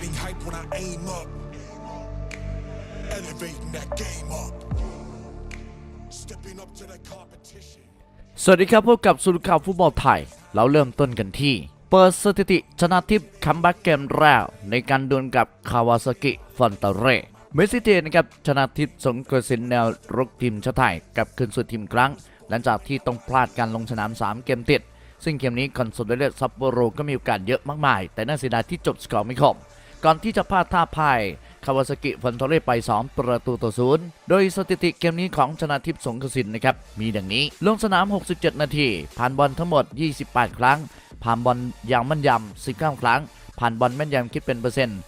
getting hype when I aim up. Elevating that game up. Stepping up to the competition. สวัสดีครับ พบกับสุดข่าวฟุตบอลไทย เราเริ่มต้นกันที่ เปิดสถิติชนะทิพย์คัมแบ็กเกมแรกในการดวลกับคาวาซากิฟอนตาเร่เมสซิเจนะครับชนะทิพย์สงกระสินแนวรุกทีมชาติไทยกับคืนสู่ทีมครั้ง หลังจากที่ต้องพลาดการลงสนาม 3 เกมติด ซึ่งเกมนี้คอนโซลเลตซัปโปโรก็มีโอกาสเยอะมากมาย แต่น่าเสียดายที่จบสกอร์ไม่ครบ ก่อนที่จะพลาดท่าพ่ายคาวาซากิฟอนโตเร่ไป 2 ประตูต่อศูนย์โดยสถิติเกมนี้ของชนะทิพย์สงกสินนะครับ มีดังนี้ ลงสนาม 67 นาที ผ่านบอลทั้งหมด 28 ครั้ง ผ่านบอลอย่างมั่นยำ19 ครั้ง ผ่านบอลแม่นยำคิดเป็นเปอร์เซ็นต์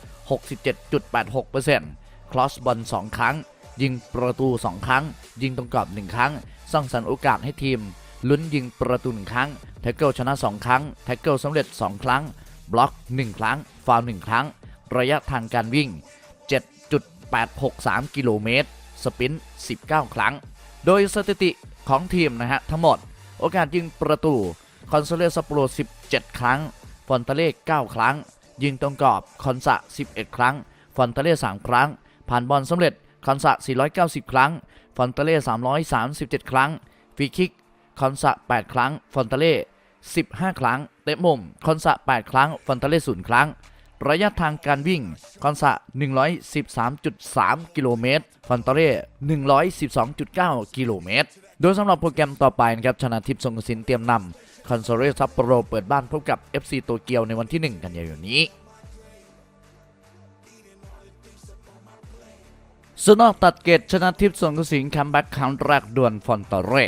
67.86%คลอสบอล 2 ครั้ง ยิงประตู 2 ครั้ง ยิงตรงกรอบ 1 ครั้ง สร้างสรรค์โอกาสให้ทีม ลุ้นยิงประตู 1 ครั้ง แท็กเกิลชนะ 2 ครั้ง แท็กเกิลสำเร็จ 2 ครั้ง บล็อก 1 ครั้ง ฟาวล์1ครั้ง ระยะทางการวิ่ง 7.863 กิโลเมตร สปินต์19 ครั้ง โดยสถิติของทีมนะฮะทั้งหมด โอกาสยิงประตู คอนโซเลซัปโปโร17 ครั้ง ฟอนตาเล่ 9 ครั้ง ยิงตรงกรอบ คอนสะ11 ครั้ง ฟอนตาเล่ 3 ครั้ง ผ่านบอลสำเร็จ คอนสะ490 ครั้ง ฟอนตาเล่ 337 ครั้ง ฟรีคิก คอนสะ8 ครั้ง ฟอนตาเล่15 ครั้ง เตะมุม คอนสะ8 ครั้ง ฟอนตาเล่ 0 ครั้ง ระยะทางการวิ่ง คอนสะ113.3 กิโลเมตร ฟอนตเร่112.9 กิโลเมตร โดยสำหรับโปรแกรมต่อไปนะครับ ชนะทิพย์สงกระสินเตรียมนำคอนโซเรซัปโปโรเปิดบ้านพบกับ FC โตเกียวในวันที่ 1 กันยายนนี้สนอกตัดเกตชนะทิพย์สงกระสินคัมแบ็กครั้งแรกด่วนฟอนตเร่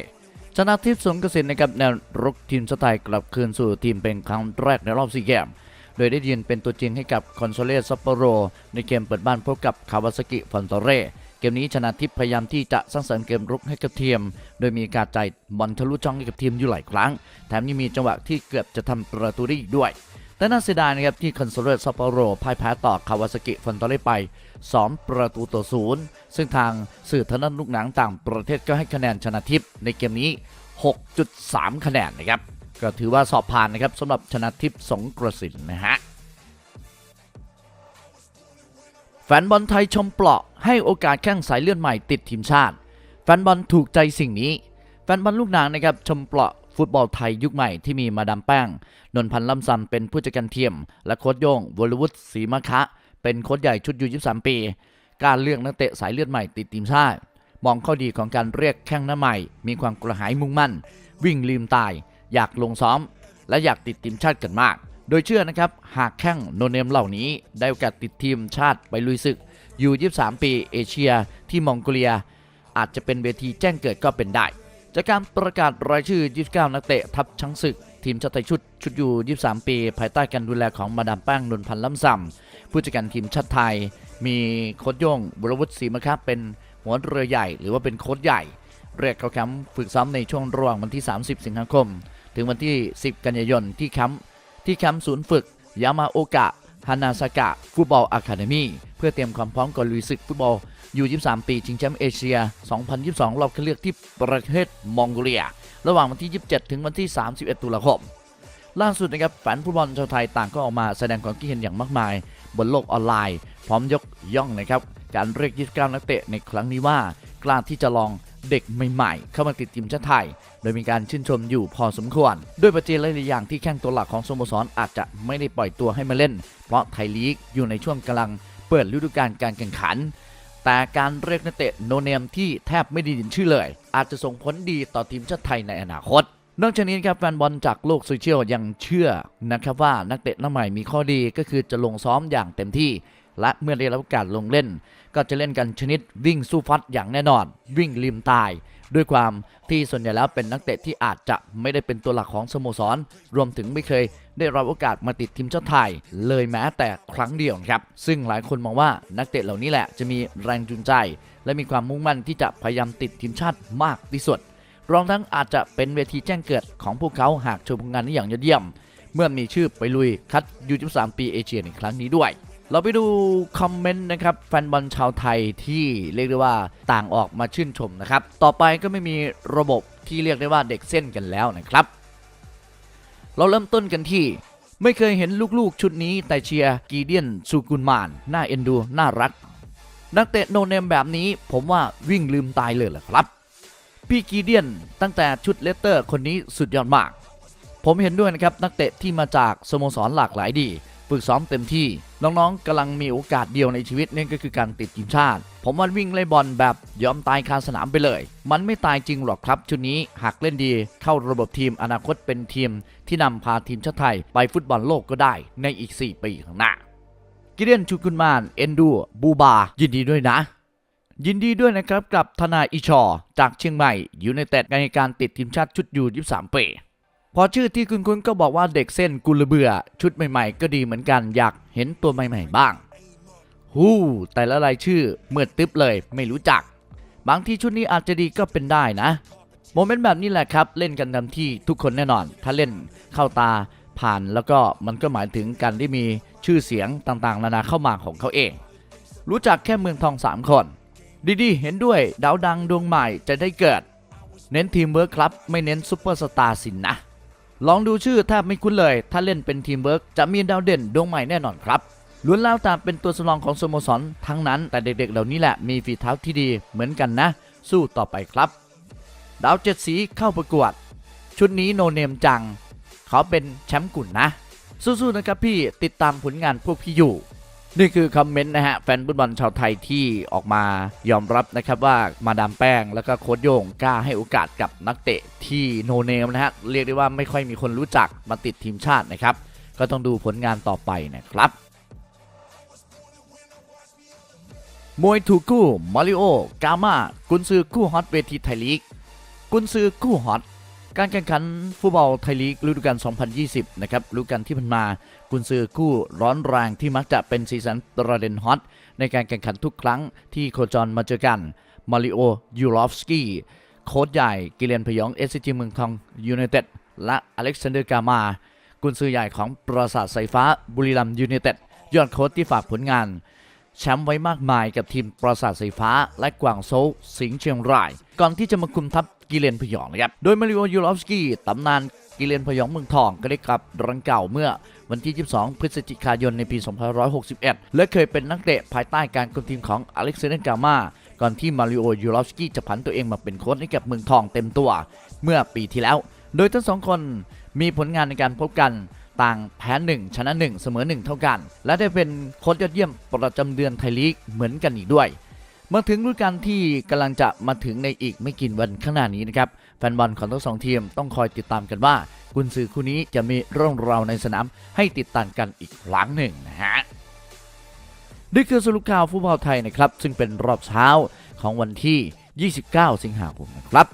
ชนะทิพย์สงกระสินนะครับแนวรุกทีมชาติไทยกลับคืนสู่ทีมเป็นครั้งแรกในรอบสี่เกม โดยได้ยืนเป็นตัวจริงให้กับคอนโซเลซัปโปโร ในเกมเปิดบ้านพบกับคาวาซากิฟอนโตเร่เกมนี้ชนะทิพย์พยายามที่จะสร้างสรรค์เกมรุกให้กับทีม โดยมีการจ่ายบอลทะลุช่องให้กับทีมอยู่หลายครั้ง แถมยังมีจังหวะที่เกือบจะทำประตูได้อีกด้วย แต่น่าเสียดายนะครับที่คอนโซเลซัปโปโรพ่ายแพ้ต่อคาวาซากิฟอนโตเร่ไป 2 ประตูต่อศูนย์ซึ่งทางสื่อทางด้านลูกหนังต่างประเทศก็ให้คะแนนชนะทิพย์ในเกมนี้ 6.3 คะแนนนะครับ ก็ถือว่าสอบผ่านนะครับสำหรับชนะทิพย์สงกระสินนะฮะแฟนบอลไทยชมเปราะให้โอกาสแข้งสายเลือดใหม่ติดทีมชาติ แฟนบอลถูกใจสิ่งนี้ แฟนบอลลูกหนางนะครับชมเปราะฟุตบอลไทยยุคใหม่ที่มีมาดามแป้ง นนพันธ์ล่ำซำเป็นผู้จัดการทีมและโค้ชโย่งวรวุฒิศรีมะคะ เป็นโค้ชใหญ่ชุดยู23 ปี การเลือกนักเตะสายเลือดใหม่ติดทีมชาติ มองข้อดีของการเรียกแข้งหน้าใหม่ มีความกระหายมุ่งมั่น วิ่งลืมตาย อยากลงซ้อม และอยากติดทีมชาติกันมาก โดยเชื่อนะครับ หากแข้งโนเนมเหล่านี้ได้โอกาสติดทีมชาติไปลุยศึกยู23 ปีเอเชีย ที่มองโกเลีย อาจจะเป็นเวทีแจ้งเกิดก็เป็นได้ จากการประกาศรายชื่อ 29 นักเตะทัพช้างศึก ทีมชาติไทยชุดชุดยู23 ปี ภายใต้การดูแลของมาดามแป้งนนพันธ์ล้ำซำผู้จัดการทีมชาติไทย มีโค้ชโย่งบุรวุฒิศรีมะครับเป็นหัวเรือใหญ่ หรือว่าเป็นโค้ชใหญ่เรียกเข้าแคมป์ฝึกซ้อมในช่วงระหว่างวันที่ 30 สิงหาคม ถึงวันที่ 10 กันยายนที่แคมป์ที่แคมป์ศูนย์ฝึก ยามาโอกะฮานาซากะ ฟุตบอลอะคาเดมีเพื่อเตรียมความพร้อมก่อนลุยศึกฟุตบอลยู23 ปีชิงแชมป์เอเชีย 2022 รอบคัดเลือกที่ประเทศมองโกเลีย ระหว่างวันที่ 27 ถึงวันที่ 31 ตุลาคม ล่าสุดนะครับแฟนฟุตบอลชาวไทยต่างก็ออกมาแสดงความคิดเห็นอย่างมากมาย บนโลกออนไลน์ พร้อมยกย่องนะครับการเรียก 29 นักเตะในครั้งนี้ว่ากล้าที่จะลอง เด็กใหม่ๆ เข้ามาติดทีมชาติไทย โดยมีการชื่นชมอยู่พอสมควร ด้วยปัจจัยหลายอย่างที่แข้งตัวหลักของสโมสรอาจจะไม่ได้ปล่อยตัวให้มาเล่น เพราะไทยลีกอยู่ในช่วงกำลังเปิดฤดูกาลการแข่งขัน แต่การเรียกนักเตะโนเนมที่แทบไม่ได้ยินชื่อเลย อาจจะส่งผลดีต่อทีมชาติไทยในอนาคต นอกจากนี้ครับแฟนบอลจากโลกโซเชียลยังเชื่อนะครับว่านักเตะหน้าใหม่มีข้อดีก็คือจะลงซ้อมอย่างเต็มที่ และเมื่อได้รับโอกาสลงเล่น ก็จะเล่นกันชนิดวิ่งสู้ฟัดอย่างแน่นอน วิ่งริมตาย ด้วยความที่ส่วนใหญ่แล้วเป็นนักเตะที่อาจจะไม่ได้เป็นตัวหลักของสโมสร รวมถึงไม่เคยได้รับโอกาสมาติดทีมชาติไทย เลยแม้แต่ครั้งเดียวครับ ซึ่งหลายคนมองว่านักเตะเหล่านี้แหละจะมีแรงจูงใจ และมีความมุ่งมั่นที่จะพยายามติดทีมชาติมากที่สุดรวมทั้งอาจจะเป็นเวทีแจ้งเกิดของพวกเขาหากโชว์ผลงานได้อย่างยอดเยี่ยม เมื่อมีชื่อไปลุยคัดยู23ปีเอเชียในครั้งนี้ด้วย เราไปดูคอมเมนต์นะครับแฟนบอลชาวไทยที่เรียกได้ว่าต่างออกมาชื่นชมนะครับ ต่อไปก็ไม่มีระบบที่เรียกได้ว่าเด็กเส้นกันแล้วนะครับ เราเริ่มต้นกันที่ ไม่เคยเห็นลูกๆชุดนี้แต่เชียร์กีเดียนซูกุลมานน่าเอ็นดู น่ารัก นักเตะโนเนมแบบนี้ผมว่าวิ่งลืมตายเลยแหละครับพี่กีเดียนตั้งแต่ชุดเลสเตอร์คนนี้สุดยอดมาก ผมเห็นด้วยนะครับนักเตะที่มาจากสโมสรหลากหลายดี ฝึกซ้อมเต็มที่ น้องๆกำลังมีโอกาสเดียวในชีวิตนั่นก็คือการติดทีมชาติ ผมว่าวิ่งไล่บอลแบบยอมตายคาสนามไปเลย มันไม่ตายจริงหรอกครับ ชุดนี้หากเล่นดีเข้าระบบทีมอนาคตเป็นทีม ที่นำพาทีมชาติไทยไปฟุตบอลโลกก็ได้ในอีก 4 ปีข้างหน้ากิเดียนชูกุนมานเอนดูบูบา ยินดีด้วยนะ ยินดีด้วยนะครับกับทนายอิชอ จากเชียงใหม่ยูไนเต็ดในการติดทีมชาติชุดยู23ปี พอชื่อที่คุณคุณก็บอกว่าเด็กเส้นกุลเบื่อ ชุดใหม่ๆ ก็ดีเหมือนกันอยากเห็นตัวใหม่ๆบ้าง ฮู้แต่ละรายชื่อเมื่อตึ๊บเลยไม่รู้จัก บางที่ชุดนี้อาจจะดีก็เป็นได้นะ โมเมนต์แบบนี้แหละครับเล่นกันเต็มที่ทุกคนแน่นอน ถ้าเล่นเข้าตาผ่านแล้วก็มันก็หมายถึงการที่มีชื่อเสียงต่างๆ นานาเข้ามาของเขาเอง รู้จักแค่เมืองทอง3คน ดีๆ เห็นด้วยดาวดังดวงใหม่จะได้เกิด เน้นทีมเวิร์คครับไม่เน้นซุปเปอร์สตาร์สินนะ ลองดูชื่อแทบไม่คุ้นเลย ถ้าเล่นเป็นทีมเวิร์กจะมีดาวเด่นดวงใหม่แน่นอนครับล้วนแล้วแต่เป็นตัวสำรองของสโมสรทั้งนั้นแต่เด็กๆ เหล่านี้แหละมีฝีเท้าที่ดีเหมือนกันนะ สู้ต่อไปครับ ดาวเจ็ดสีเข้าประกวด ชุดนี้โนเนมจัง เขาเป็นแชมป์กลุ่นนะ สู้ๆนะครับพี่ติดตามผลงานพวกพี่อยู่ นี่คือคอมเมนต์นะฮะ แฟนฟุตบอลชาวไทยที่ออกมายอมรับนะครับว่ามาดามแป้งแล้วก็โค้ชโยงกล้าให้โอกาสกับนักเตะที่โนเนมนะฮะ เรียกได้ว่าไม่ค่อยมีคนรู้จักมาติดทีมชาตินะครับ ก็ต้องดูผลงานต่อไปนะครับมวยถูกคู่มาริโอกามากุนซือคู่ฮอตเวทีไทยลีกกุนซือคู่ฮอต การแข่งขันฟุตบอลไทยลีกฤดูกาล 2020 นะครับฤดูกาลที่ผ่านมากุนซือคู่ร้อนแรงที่มักจะเป็นซีซันประเด็นฮอต ในการแข่งขันทุกครั้งที่โคจรมาเจอกัน มาริโอ ยูรอฟสกี้ โค้ชใหญ่ กิเลนพยองเอสซีจีเมืองทองยูไนเต็ด และอเล็กซานเดอร์กามา กุนซือใหญ่ของปราสาทสายฟ้าบุรีรัมยูไนเต็ด ยอดโค้ชที่ฝากผลงาน แชมป์ไว้มากมายกับทีมปราสาทสายฟ้าและกวางโซสิงห์เชียงราย ก่อนที่จะมาคุมทัพ กิเลนพยองนะครับ โดยมาริโอยูรอฟสกี้ตำนานกิเลนพยองเมืองทองก็ได้กลับรังเก่าเมื่อวันที่ 22 พฤศจิกายนในปี 2561 และเคยเป็นนักเตะภายใต้การคุมทีมของอเล็กซานเดอร์กามาก่อนที่มาริโอยูรอฟสกี้จะผันตัวเองมาเป็นโค้ชให้กับเมืองทองเต็มตัว เมื่อปีที่แล้ว โดยทั้งสองคนมีผลงานในการพบกันต่างแพ้ 1 ชนะ 1 เสมอ 1 เท่ากัน และได้เป็นโค้ชยอดเยี่ยมประจำเดือนไทยลีกเหมือนกันอีกด้วย มาถึงฤดูกาลที่กำลังจะมาถึงในอีกไม่กี่วันข้างหน้านี้นะครับแฟนบอลของทั้งสองทีมต้องคอยติดตามกันว่ากุนซือคู่นี้จะมีเรื่องราวในสนามให้ติดตามกันอีกครั้งหนึ่งนะฮะนี่คือสรุปข่าวฟุตบอลไทยนะครับ ซึ่งเป็นรอบเช้าของวันที่ 29 สิงหาคมนะครับ